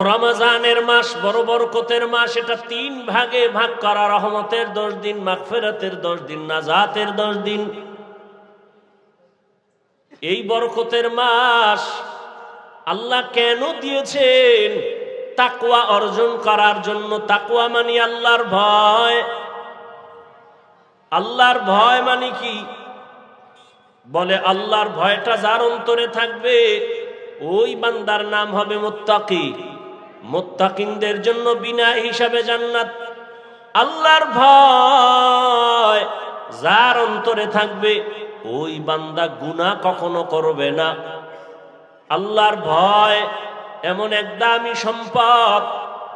রমজানের মাস, বড় বরকতের মাস, এটা তিন ভাগে ভাগ করা। রহমতের দশ দিন, মাগফিরাতের দশ দিন, নাজাতের দশ দিন। এই বরকতের মাস আল্লাহ কেন দিয়েছেন? তাকুয়া অর্জন করার জন্য। তাকুয়া মানি আল্লাহর ভয়। আল্লাহর ভয় মানে কি? বলে, আল্লাহর ভয়টা যার অন্তরে থাকবে, ওই বান্দার নাম হবে মোত্তাকি। মোত্তাকিনদের জন্য বিনা হিসাবে জান্নাত। আল্লাহর ভয় যার অন্তরে থাকবে, ওই বান্দা গুনাহ কখনো করবে না। আল্লাহর ভয় এমন এক দামি সম্পদ,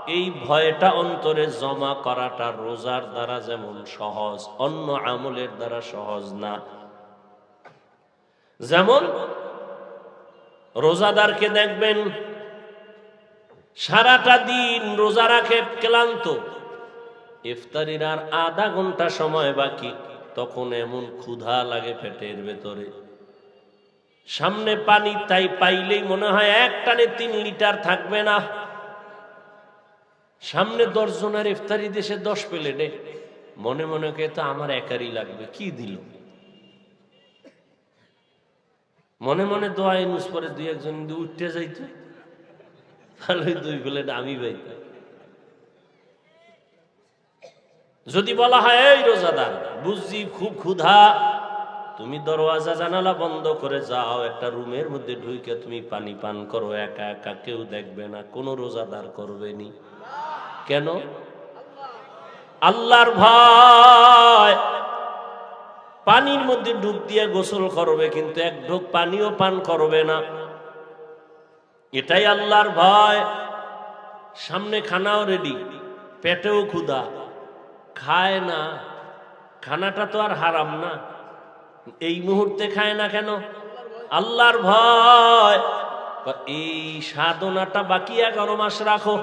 এই ভয়টা অন্তরে জমা করাটা রোজার দ্বারা যেমন সহজ, অন্য আমলের দ্বারা সহজ না। যেমন রোজাদারকে দেখবেন সারাটা দিন রোজা রাখে ক্লান্ত। ইফতারির আর আধা ঘণ্টা সময় বাকি, তখন এমন ক্ষুধা লাগে পেটের ভেতরে। সামনে পানি তাই পাইলেই মনে হয় এক টানে তিন লিটার থাকবে না। সামনে দশ জনের ইফতারি দেশে দশ প্লেটে। মনে মনে কে তো আমার একারই লাগবে, কি দিল? মনে মনে দোয়া ইনুস পরে দুই একজন উঠতে যাইতো। তাহলে দুই প্লেট আমি পাইতাম যদি বলা হয়, এই রোজাদার, বুঝছি খুব ক্ষুধা। তুমি দরওয়াজা জানালা বন্ধ করে যাও, একটা রুমের মধ্যে ঢুকে তুমি পানি পান করো, একা একা কেউ দেখবে না, কোনো রোজাদার করবে নি। কেন? আল্লাহর ভয়। পানির মধ্যে ডুব দিয়ে গোসল করবে, কিন্তু এক ঢোক পানিও পান করবে না। এটাই আল্লাহর ভয়। সামনে খানাও রেডি পেটেও ক্ষুধা। খায় না, খানাটা তো আর হারাম না। এই মুহূর্তে খায় না কেন? আল্লাহর ভয়। এই সাধনাটা বাকি এগারো মাস রাখো।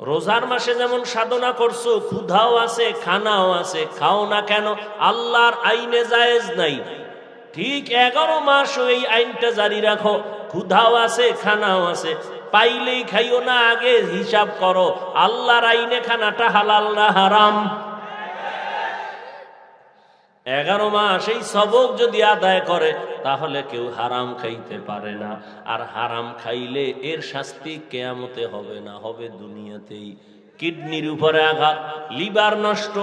রোজার মাসে যেমন সাধনা করছ, ক্ষুধাও আছে, খানাও আছে, খাও না কেন? আল্লাহর আইনে জায়েজ নাই। ঠিক এগারো মাস এই আইনটা জারি রাখো। ক্ষুধাও আছে, খানাও আছে। পাইলেই খাইও না, আগে হিসাব করো। আল্লাহর আইনে খানাটা হালাল না হারাম? এগারো মাস এই সবক যদি আদায় করে, তাহলে কেউ হারাম খাইতে পারে না। আর হারাম খাইলে এর শাস্তি কেয়ামতে হবে না, হবে দুনিয়াতেই। কিডনির উপরে আঘাত, লিভার নষ্ট।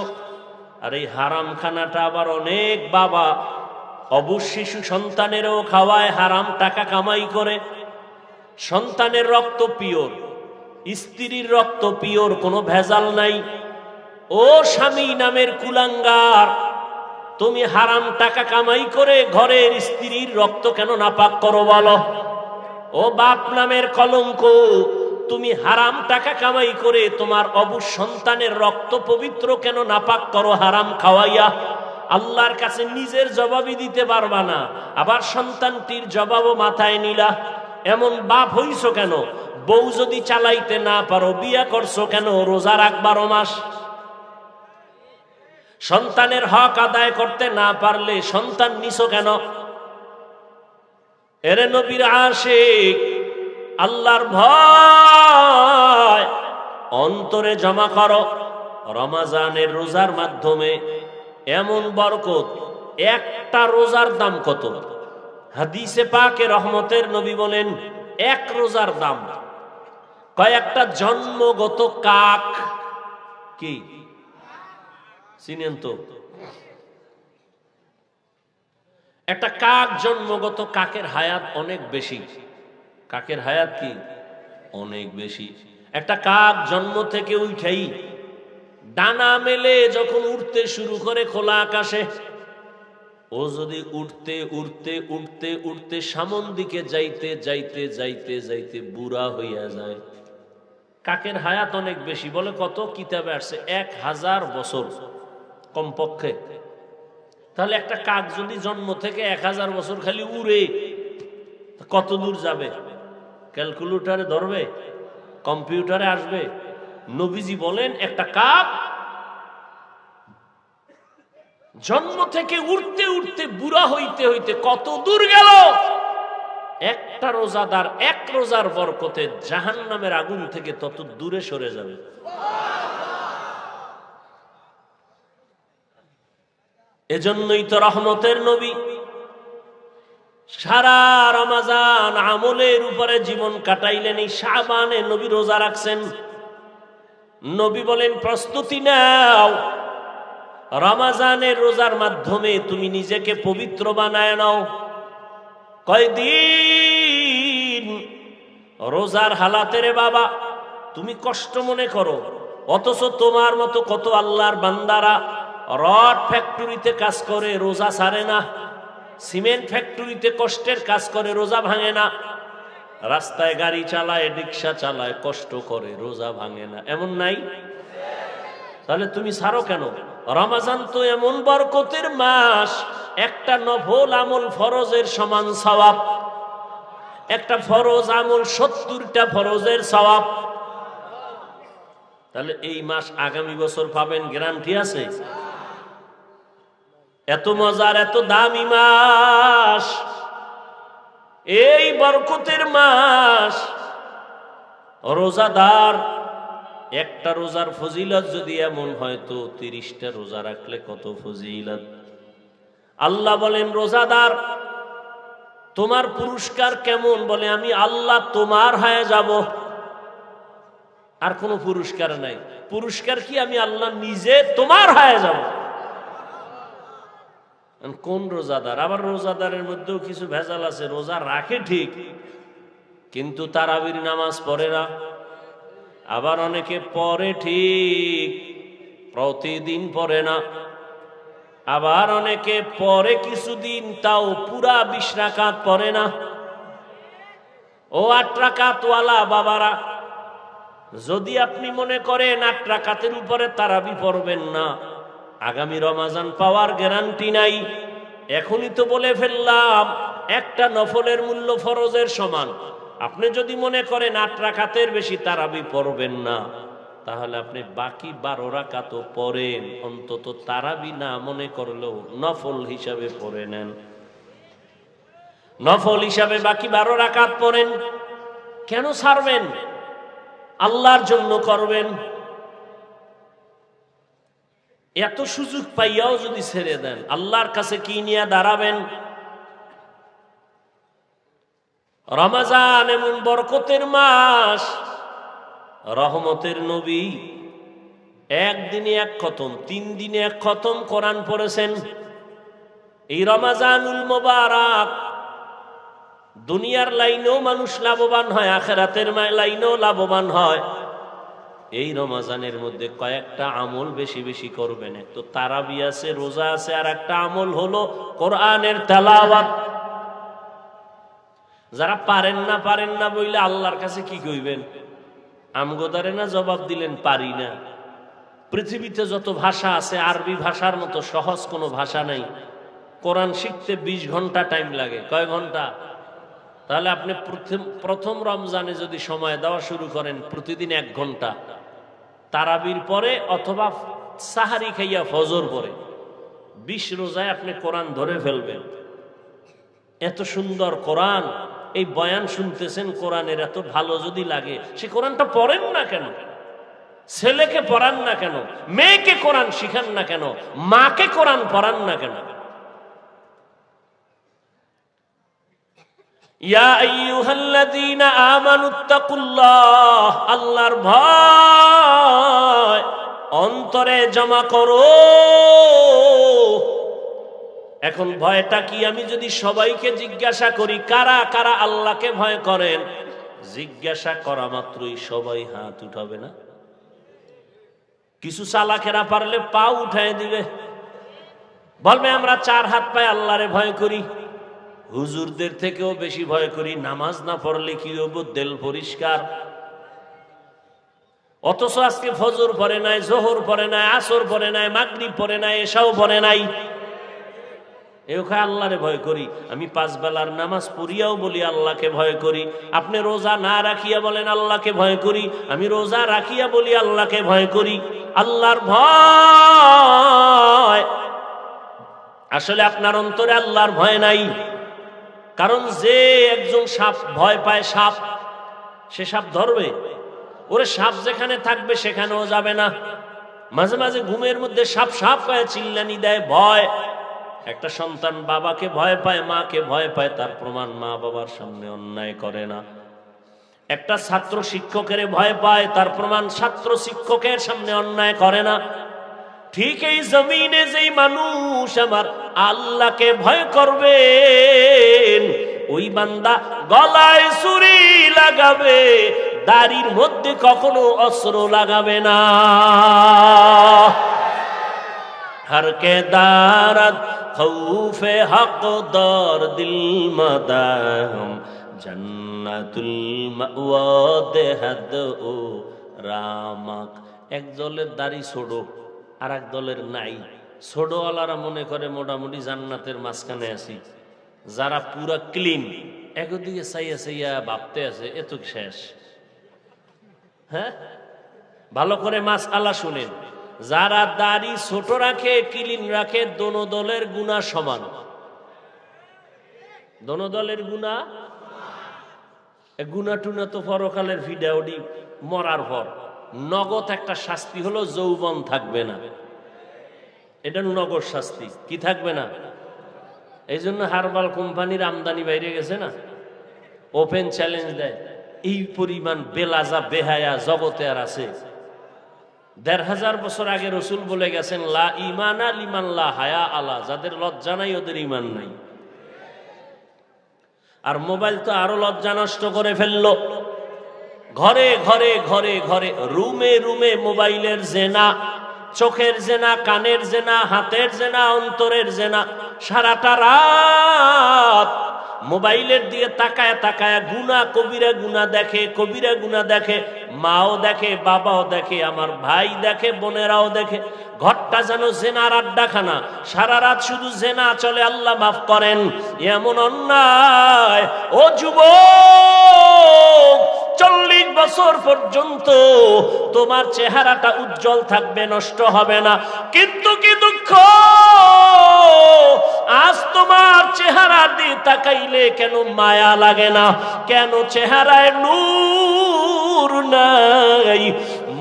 আর এই হারাম খানাটা আবার অনেক বাবা অবুশ শিশু সন্তানেরও খাওয়ায় হারাম টাকা কামাই করে। সন্তানের রক্ত পিওর, স্ত্রীর রক্ত পিওর, কোনো ভেজাল নাই। ও স্বামী নামের কুলাঙ্গার, তুমি হারাম টাকা কামাই করে ঘরের স্ত্রীর রক্ত কেন নাপাক করো বলো? ও বাপ নামের কলঙ্ক, তুমি হারাম টাকা কামাই করে তোমার অবুজ সন্তানের রক্ত পবিত্র কেন নাপাক করো হারাম খাওয়াইয়া? আল্লাহর কাছে নিজের জবাবই দিতে পারবা না। আবার সন্তানটির জবাবও মাথায় নিলা। এমন বাপ হইছো কেন? বউ যদি চালাইতে না পারো, বিয়া করছ কেন? রোজা রাখবারো মাস। সন্তানের হক আদায় করতে না পারলে সন্তান নিছো কেন? এরে নবীর আশিক, আল্লাহর ভয়। অন্তরে জমা করো। রমাজানের রোজার মাধ্যমে এমন বরকত, একটা রোজার দাম কত? হাদিসে পাকে রহমতের নবী বলেন, এক রোজার দাম। কয়েকটা জন্মগত কাক কি? চিনেন তো। একটা কাক জন্মগত কাকের হায়াত অনেক বেশি। কাকের হায়াত কি? অনেক বেশি। একটা কাক জন্ম থেকে উঠাই ডানা মেলে যখন উঠতে শুরু করে খোলা আকাশে, ও যদি উঠতে উঠতে উঠতে উঠতে সামন দিকে যাইতে যাইতে যাইতে যাইতে বুড়া হইয়া যায়। কাকের হায়াত অনেক বেশি, বলে কত কিতাবে আসছে? এক হাজার বছর কমপক্ষে। তাহলে একটা কাক যদি জন্ম থেকে এক হাজার বছর খালি উড়ে কত দূর যাবে? ক্যালকুলেটারে ধরবে? কম্পিউটারে আসবে? নবীজি বলেন, একটা কাক জন্ম থেকে উঠতে উঠতে বুড়া হইতে হইতে কত দূর গেল? একটা রোজাদার এক রোজার বরকতে জাহান নামের আগুন থেকে তত দূরে সরে যাবে। এজন্যই তো রহমতের নবী, সারা রমাজান আমলের উপরে জীবন কাটাইলেন, এই শাবানে নবী রোজা রাখছেন। নবী বলেন, প্রস্তুতি নাও। রমাজানের রোজার মাধ্যমে তুমি নিজেকে পবিত্র বানায় নাও। কয়দিন রোজার হালাতে রে বাবা, তুমি কষ্ট মনে করো। অথচ তোমার মতো কত আল্লাহর বান্দারা রড ফ্যাক্টরিতে কাজ করে, রোজা সারে না। সিমেন্ট ফ্যাক্টরিতে কষ্টের কাজ করে, রোজা ভাঙে না। রাস্তায় গাড়ি চালায়, রিক্সা চালায়, কষ্ট করে, রোজা ভাঙে না। এমন নাই? তাহলে তুমি ছাড়ো কেন? রমাজান তো এমন বরকতের মাস, একটা নফল আমল ফরজের সমান সওয়াব, একটা ফরজ আমল সত্তরটা ফরজের সওয়াব। তাহলে এই মাস আগামী বছর পাবেন, গ্যারান্টি আছে? এত মজার, এত দামি মাস এই বরকতের মাস। রোজাদার, একটা রোজার ফজিলত যদি এমন হয় তো তিরিশটা রোজা রাখলে কত ফজিলত? আল্লাহ বলেন, রোজাদার, তোমার পুরস্কার কেমন? বলে, আমি আল্লাহ তোমার হয়ে যাব। আর কোনো পুরস্কার নাই। পুরস্কার কি আমি আল্লাহ নিজে তোমার হয়ে যাব? কোন রোজাদার? আবার রোজাদারের মধ্যেও কিছু ভেজাল আছে, রোজা রাখে ঠিক, কিন্তু তারাবির নামাজ পড়ে না। আবার অনেকে পরে ঠিক, প্রতিদিন পড়ে না। আবার অনেকে পরে কিছুদিন, তাও পুরা বিশ রাকাত পড়ে না। ও আট রাকাতওয়ালা বাবারা, যদি আপনি মনে করেন আট রাকাতের উপরে তারাবি পড়বেন না। আগামী রমাজান পাওয়ার গ্যারান্টি নাই। এখনই তো বলে ফেললাম, একটা নফলের মূল্য ফরজের সমান। আপনি যদি মনে করেন আট রাকাতের বেশি তারাবি পড়বেন না, তাহলে আপনি বাকি বারো রাকাতও পড়েন। অন্তত তারাবি না মনে করলেও নফল হিসাবে পড়ে নেন। নফল হিসাবে বাকি বারো রাকাত পড়েন। কেন ছাড়বেন? আল্লাহর জন্য করবেন। এত সুযোগ পাইয়াও যদি ছেড়ে দেন, আল্লাহর কাছে কি নিয়ে দাঁড়াবেন? রমাজান এমন বরকতের মাস, রহমতের নবী একদিনে এক খতম, তিন দিনে এক খতম কোরআন পড়েছেন। এই রমাজানুল মোবারক দুনিয়ার লাইনেও মানুষ লাভবান হয়, আখেরাতের লাইনেও লাভবান হয়। এই রমাজানের মধ্যে কয়েকটা আমল বেশি বেশি করবেন। তো তারাবি আছে, রোজা আছে, আর একটা আমল হলো কোরআনের তেলাওয়াত। যারা পারেন না পারেন না বইলে আল্লাহর কাছে কি কইবেন? আমগোদারে না জবাব দিলেন, পারি না। পৃথিবীতে যত ভাষা আছে, আরবি ভাষার মতো সহজ কোনো ভাষা নাই। কোরআন শিখতে ২০ ঘণ্টা টাইম লাগে। কয় ঘণ্টা? তাহলে আপনি প্রথম প্রথম রমজানে যদি সময় দেওয়া শুরু করেন, প্রতিদিন এক ঘণ্টা। তারাবির পরে অথবা সাহারি খাইয়া ফজর পরে। বিশ রোজায় আপনি কোরআন ধরে ফেলবেন। এত সুন্দর কোরআন, এই বয়ান শুনতেছেন কোরআনের, এত ভালো যদি লাগে, সে কোরআনটা পড়েন না কেন? ছেলেকে পড়ান না কেন? মেয়েকে কোরআন শিখান না কেন? মাকে কোরআন পড়ান না কেন? আল্লাহর ভয় অন্তরে জমা করো। এখন ভয়টা কি? আমি যদি সবাইকে জিজ্ঞাসা করি, কারা কারা আল্লাহকে ভয় করেন? জিজ্ঞাসা করা মাত্রই সবাই হাত উঠাবে না। কিছু চালাকেরা পারলে পা উঠায় দিবে। বলবে, আমরা চার হাত পায়ে আল্লাহরে ভয় করি। হুজুরদের থেকেও বেশি ভয় করি, নামাজ না পড়লে কি হব? দেল পরিষ্কার। অথচ আজকে ফজর পরে নাই, জোহর পরে নাই, আসর পরে নাই, মাগরিব পরে নাই এসাও পরে নাই। আল্লাহরে ভয় করি। আমি পাঁচ বেলার নামাজ পড়িয়াও বলি, আল্লাহকে ভয় করি। আপনি রোজা না রাখিয়া বলেন, আল্লাহকে ভয় করি। আমি রোজা রাখিয়া বলি, আল্লাহকে ভয় করি। আল্লাহর ভয়। আসলে আপনার অন্তরে আল্লাহর ভয় নাই। কারণ যে একজন সাপ ভয় পায় সাপ, সে সাপ ধরবে। ওরে সাপ যেখানে থাকবে সেখানেও যাবে না। মাঝে মাঝে ঘুমের মধ্যে সাপ সাপ পায়, চিল্লানি দেয়, ভয়। একটা সন্তান বাবাকে ভয় পায়, মাকে ভয় পায়, তার প্রমাণ মা বাবার সামনে অন্যায় করে না। একটা ছাত্র শিক্ষকের ভয় পায়, তার প্রমাণ ছাত্র শিক্ষকের সামনে অন্যায় করে না। ঠিক এই জমিনে যেই মানুষ আমার আল্লাহকে ভয় করবেন, ওই বান্দা গলায় সুরি লাগাবে, দাড়ির মধ্যে কখনো অস্ত্র লাগাবে না। হরকে দারাত খৌফে হক দর দিল মাদাম, জান্নাতুল মাওয়া দেহাদ ও রামাক। একজলের দাড়ি ছোড়ো আর এক দলের নাই। ছোড়োওয়ালারা মনে করে মোটামুটি জান্নাতের মাঝখানে আছি। যারা পুরা ক্লিন একদিকে চাইয়া চাইয়া ভাবতে আছে এত শেষ? হ্যাঁ? ভালো করে মাছ আলা শুনেন। যারা দাড়ি ছোট রাখে ক্লিন রাখে, দোনো দলের গুণা সমান। দোনো দলের গুণা? গুণা টুনা তো পরকালের ভিডিওটি মরার পর। নগদ একটা শাস্তি হলো যৌবন থাকবে না। এটা নগদ শাস্তি। কি থাকবে না? এই জন্য হারবাল কোম্পানির আমদানি বাইরে গেছে না? ওপেন চ্যালেঞ্জ দেয়। এই পরিমাণ বেলাজা, বেহায়া জগতে আর আছে। দেড় হাজার বছর আগে রসুল বলে গেছেন, লা ইমানা লিমান লা হায়া আলা। যাদের লজ্জা নাই, ওদের ইমান নাই। আর মোবাইল তো আরও লজ্জা নষ্ট করে ফেলল। ঘরে ঘরে ঘরে ঘরে, রুমে রুমে মোবাইলের জেনা, চোখের জেনা, কানের জেনা, হাতের জেনা, অন্তরের জেনা, সারাটা রাত মোবাইলের দিকে তাকায় তাকায় গুনা কবিরা গুনা দেখে, কবিরা গুনা দেখে, মাও দেখে, বাবাও দেখে, আমার ভাই দেখে, বোনেরাও দেখে, ঘরটা যেন জেনার আড্ডাখানা, সারা রাত শুধু জেনা চলে, আল্লাহ মাফ করেন, এমন অন্যায়, ও যুবক, চল্লিশ বছর পর্যন্ত তোমার চেহারাটা উজ্জ্বল থাকবে, নষ্ট হবে না। কিন্তু কি দুঃখ? আজ তোমার চেহারা দিয়ে তাকাইলে কেন মায়া লাগে না? কেন চেহারায় নূর নাই?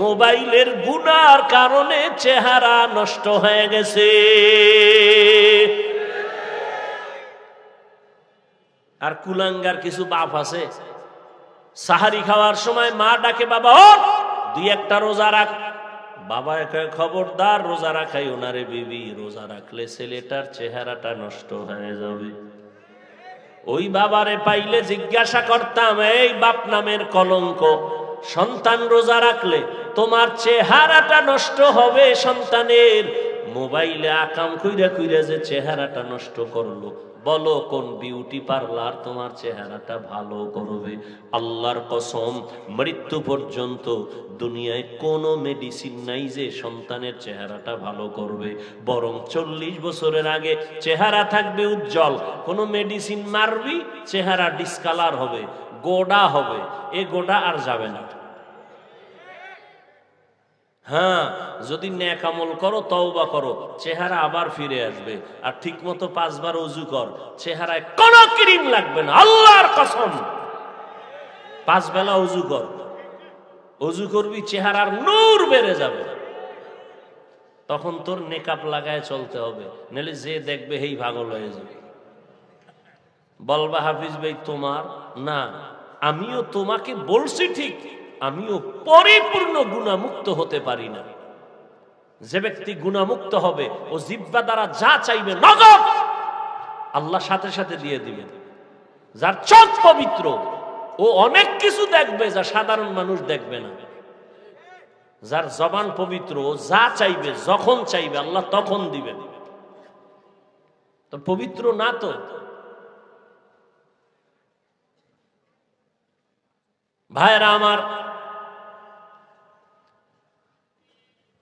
মোবাইলের গুনার কারণে চেহারা নষ্ট হয়ে গেছে। আর কুলাঙ্গার কিছু বাপ আছে? সাহারি খাওয়ার সময় মা ডাকে, বাবা, ও, দুই একটা রোজা রাখ। বাবা খবরদার, রোজা রাখাই ওনারে বিবি, রোজা রাখলে ছেলেটার চেহারাটা নষ্ট হয়ে যাবে। ওই বাবারে পাইলে জিজ্ঞাসা করতাম, এই বাপ নামের কলঙ্ক, সন্তান রোজা রাখলে তোমার চেহারাটা নষ্ট হবে সন্তানের? মোবাইলে আকাম কইরা কইরা যে চেহারাটা নষ্ট করল বলো, কোন বিউটি পার্লার তোমার চেহারাটা ভালো করবে? আল্লাহর কসম, মৃত্যু পর্যন্ত দুনিয়ায় কোনো মেডিসিন নাই যে সন্তানের চেহারাটা ভালো করবে। বরং চল্লিশ বছরের আগে চেহারা থাকবে উজ্জ্বল। কোনো মেডিসিন মারবি, চেহারা ডিসকালার হবে, গোডা হবে। এ গোডা আর যাবে না। হ্যাঁ যদি ন্যাক আমল করো, তওবা করো, চেহারা আবার ফিরে আসবে। আর ঠিক মতো পাঁচবার অজু কর, চেহারায় কোনো ক্রিম লাগবে না, আল্লাহর কসম। পাঁচ বেলা অজু কর। অজু করবি, চেহারার নূর বেড়ে যাবে। তখন তোর নেকাপ লাগায় চলতে হবে, নাহলে যে দেখবে হেই ভাগল হয়ে যাবে। বলবা হাফিজ ভাই, তোমার? না, আমিও তোমাকে বলছি ঠিক। আমিও পরিপূর্ণ গুণামুক্ত হতে পারি না। যে ব্যক্তি গুণামুক্ত হবে, ও জিব্বা দ্বারা যা চাইবে নগদ আল্লাহ সাথে সাথে দিয়ে দিবেন। যার চোখ পবিত্র, ও অনেক কিছু দেখবে যা সাধারণ মানুষ দেখবে না। যার জবান পবিত্র, ও যা চাইবে, যখন চাইবে, আল্লাহ তখন দিবেন। তো পবিত্র না তো? ভাইরা আমার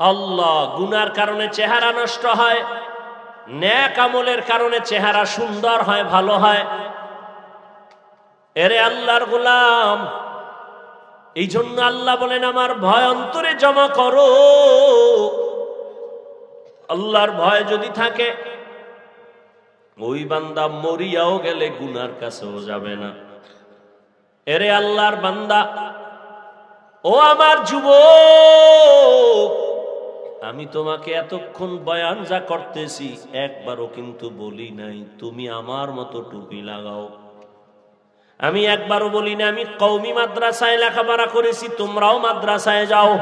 আল্লাহ গুনার কারণে চেহারা নষ্ট হয়, ন্যাক আমলের কারণে চেহারা সুন্দর হয়, ভালো হয়। এরে আল্লাহর গোলাম এই জন্য আল্লাহ বলেন, আমার ভয় অন্তরে জমা করো। আল্লাহর ভয় যদি থাকে, ওই বান্দা মরিয়াও গেলে গুনার কাছেও যাবে না। এরে আল্লাহর বান্দা, ও আমার যুবক আমি তোমাকে এতক্ষণ বয়ান যা করতেছি, একবারও কিন্তু বলি নাই, তুমি আমার মতো টুপি লাগাও। আমি একবারও বলি না আমি কৌমি মাদ্রাসায় লেখাপড়া করেছি, তোমরাও মাদ্রাসায় যাও।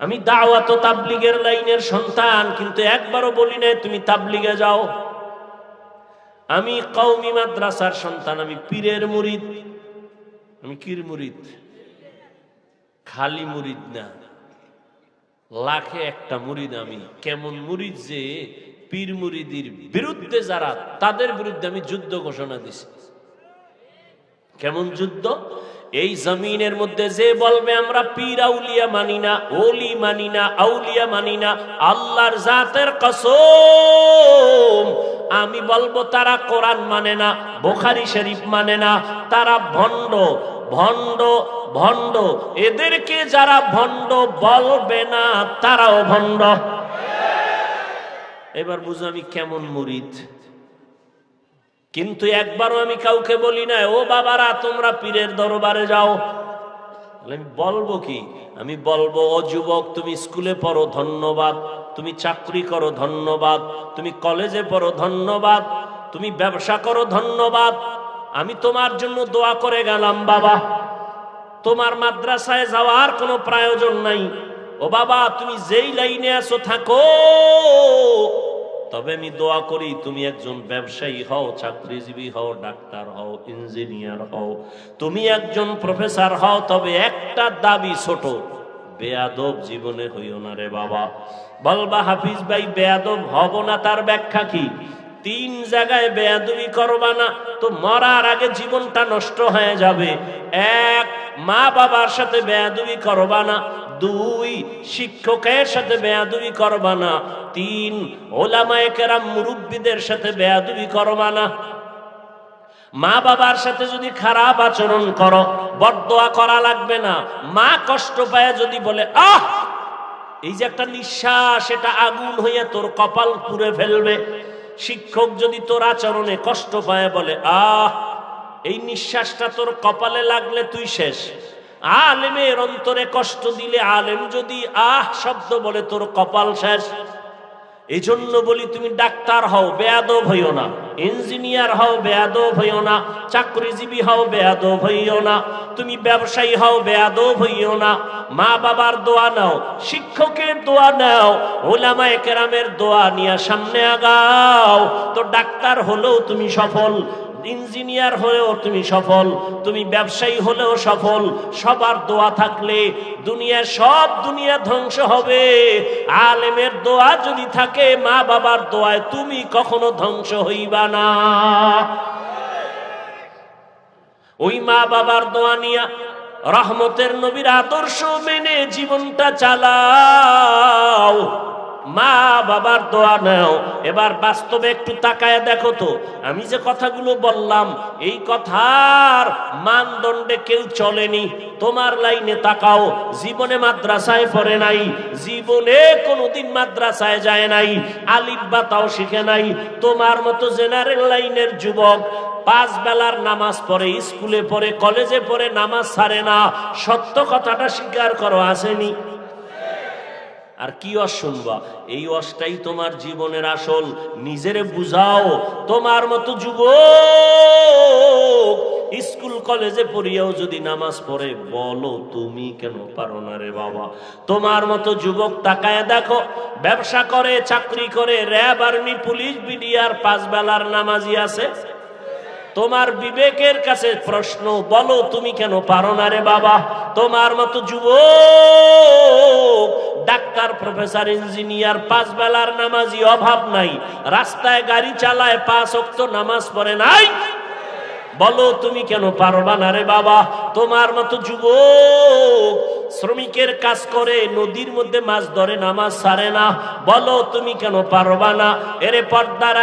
আমি দাওয়াত তাবলিগের লাইনের সন্তান, কিন্তু একবারও বলি নাই, তুমি তাবলিগে যাও। আমি কৌমি মাদ্রাসার সন্তান, আমি পীরের মুরিদ। আমি কির মুরিদ? খালি মুরিদ না। লাখে একটা মুরিদ আমি। কেমন মুরিদ যে পীর মুরিদির বিরুদ্ধে যারা, তাদের বিরুদ্ধে আমি যুদ্ধ ঘোষণা দিছি। কেমন যুদ্ধ? এই জমিনের মধ্যে যে বলবে, আমরা পীর আউলিয়া মানি না, ওলি মানি না, আউলিয়া মানি না, আল্লাহর জাতের কসম। আমি বলব, তারা কোরআন মানে না, বোখারি শরীফ মানে না, তারা ভণ্ড। ভণ্ড ভণ্ড। এদেরকে যারা ভণ্ড বলবে না, তারাও ভণ্ড। এবার বুঝো আমি কেমন মুরিদ। কিন্তু একবারও আমি কাউকে বলি না ও বাবারা, তোমরা পীরের দরবারে যাও। আমি বলব কি? আমি বলব, ও যুবক, তুমি স্কুলে পড়ো, ধন্যবাদ। তুমি চাকরি করো, ধন্যবাদ। তুমি কলেজে পড়ো, ধন্যবাদ। তুমি ব্যবসা করো, ধন্যবাদ। আমি তোমার জন্য দোয়া করে গেলাম, বাবা। তোমার মাদ্রাসায় যাওয়ার কোনো প্রয়োজন নাই। ও বাবা, তুমি যেই লাইনে আছো, থাকো। তবে আমি দোয়া করি, তুমি একজন ব্যবসায়ী হও, চাকরিজীবী হও, ডাক্তার হও, ইঞ্জিনিয়ার হও। তুমি একজন প্রফেসর হও, তবে একটা দাবি ছোট, বেয়াদব জীবনে হইও না রে বাবা। বলবা, হাফিজ ভাই, বেয়াদব হব না, তার ব্যাখ্যা কি? তিন জায়গায় বেয়াদবি করবা না, তো মরার আগে জীবনটা নষ্ট হয়ে যাবে। এক মা বাবার সাথে বেয়াদবি করবা না, দুই, শিক্ষকের সাথে বেয়াদবি করবা না, তিন, ওলামায়ে কেরাম মুরব্বীদের সাথে বেয়াদবি করবা না। মা বাবার সাথে যদি খারাপ আচরণ করো বরদোয়া করা লাগবে না। মা কষ্ট পায় যদি বলে, আহ! এই যে একটা নিঃশ্বাস, এটা আগুন হইয়া তোর কপাল পুড়ে ফেলবে। শিক্ষক যদি তোর আচরণে কষ্ট পায়, বলে, আহ, এই নিঃশ্বাসটা তোর কপালে লাগলে তুই শেষ। আলেমের অন্তরে কষ্ট দিলে আলেম যদি, আহ, শব্দ বলে, তোর কপাল শেষ। এই জন্য বলি তুমি ডাক্তার হও, বেয়াদব হইও না। ইঞ্জিনিয়ার হও, বেয়াদব হইও না। চাকরিজীবী হও, বেয়াদব হইও না। তুমি ব্যবসায়ী হও, বেয়াদব হইও না। মা বাবার দোয়া নাও, শিক্ষকের দোয়া নাও, ওলামায়ে কেরামের দোয়া নিয়ে সামনে আগাও। তো ডাক্তার হলেও তুমি সফল ইঞ্জিনিয়ার হলেও তুমি সফল, তুমি ব্যবসায়ী হলেও সফল, সবার দোয়া থাকলে দুনিয়া সব দুনিয়া ধ্বংস হবে। আলেমের দোয়া যদি থাকে, মা বাবার দোয়ায় তুমি কখনো ধ্বংস হইবা না। ওই মা বাবার দোয়া নিয়া রহমতের নবীর আদর্শ মেনে জীবনটা চালাও। মা বাবার দোয়া নাও। এবার বাস্তবে একটু তাকায় দেখো তো। আমি যে কথাগুলো বললাম, এই কথার মানদণ্ডে কেউ চলেনি। তোমার লাইনে তাকাও। জীবনে মাদ্রাসায় পড়ে নাই। জীবনে কোনোদিন মাদ্রাসায় যায় নাই। আলিফ বা তাও শিখে নাই। তোমার মতো জেনারেল লাইনের যুবক পাঁচ বেলার নামাজ পড়ে, স্কুলে পড়ে, কলেজে পড়ে নামাজ ছাড়ে না। সত্য কথাটা স্বীকার করো, আসেনি। আর কি অস শুনবা? এই অসটাই তোমার জীবনের আসল। নিজেরে বুঝাও। তোমার মতো যুব স্কুল, কলেজে পড়িয়াও যদি নামাজ পড়ে, বলো তুমি কেন পারো না রে বাবা? তোমার মতো যুবক তাকায় দেখো, ব্যবসা করে, চাকরি করে, র্যাব, আর্মি, পুলিশ, বিডিআর পাঁচ বেলার নামাজি আছে। তোমার বিবেকের কাছে প্রশ্ন, বলো তুমি কেন পারো না রে বাবা? তোমার মতো যুবক, ডাক্তার, প্রফেসর, ইঞ্জিনিয়ার পাঁচ বেলার নামাজি অভাব নাই, রাস্তায় গাড়ি চালায় পাঁচ অক্ত নামাজ পড়ে নাই? বলো তুমি কেন পারবা না রে বাবা? তোমার মতো যুবক শ্রমিকের কাজ করে, নদীর মধ্যে মাছ ধরে, নামাজ সারে না। বলো তুমি কেন পারবা না? এরে পর্দার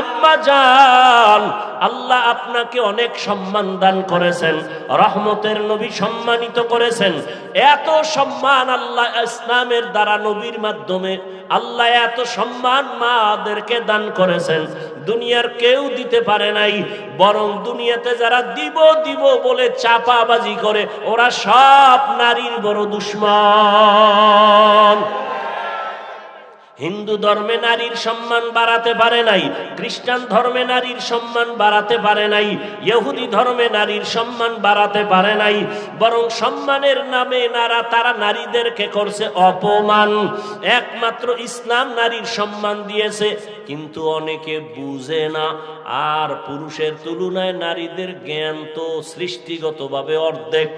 আম্মা যান আল্লাহ আপনাকে অনেক সম্মান দান করেছেন, রহমতের নবী সম্মানিত করেছেন। এত সম্মান আল্লাহ ইসলামের দ্বারা নবীর মাধ্যমে আল্লাহ এত সম্মান মাদেরকে দান করেছেন। দুনিয়ার কেউ দিতে পারে নাই, বরং দুনিয়াতে যারা দিব দিব বলে চাপাবাজি করে, ওরা সব নারীর বড় দুশ্মন। হিন্দু ধর্মে নারীর সম্মান বাড়াতে পারে নাই, খ্রিস্টান ধর্মে নারীর সম্মান বাড়াতে পারে নাই, ইহুদি ধর্মে নারীর সম্মান বাড়াতে পারে নাই, বরং সম্মানের নামে নারা তারা নারীদেরকে করছে অপমান। একমাত্র ইসলাম নারীর সম্মান দিয়েছে, কিন্তু অনেকে বুঝে না, আর পুরুষের তুলনায় নারীদের জ্ঞান তো সৃষ্টিগতভাবে অর্ধেক।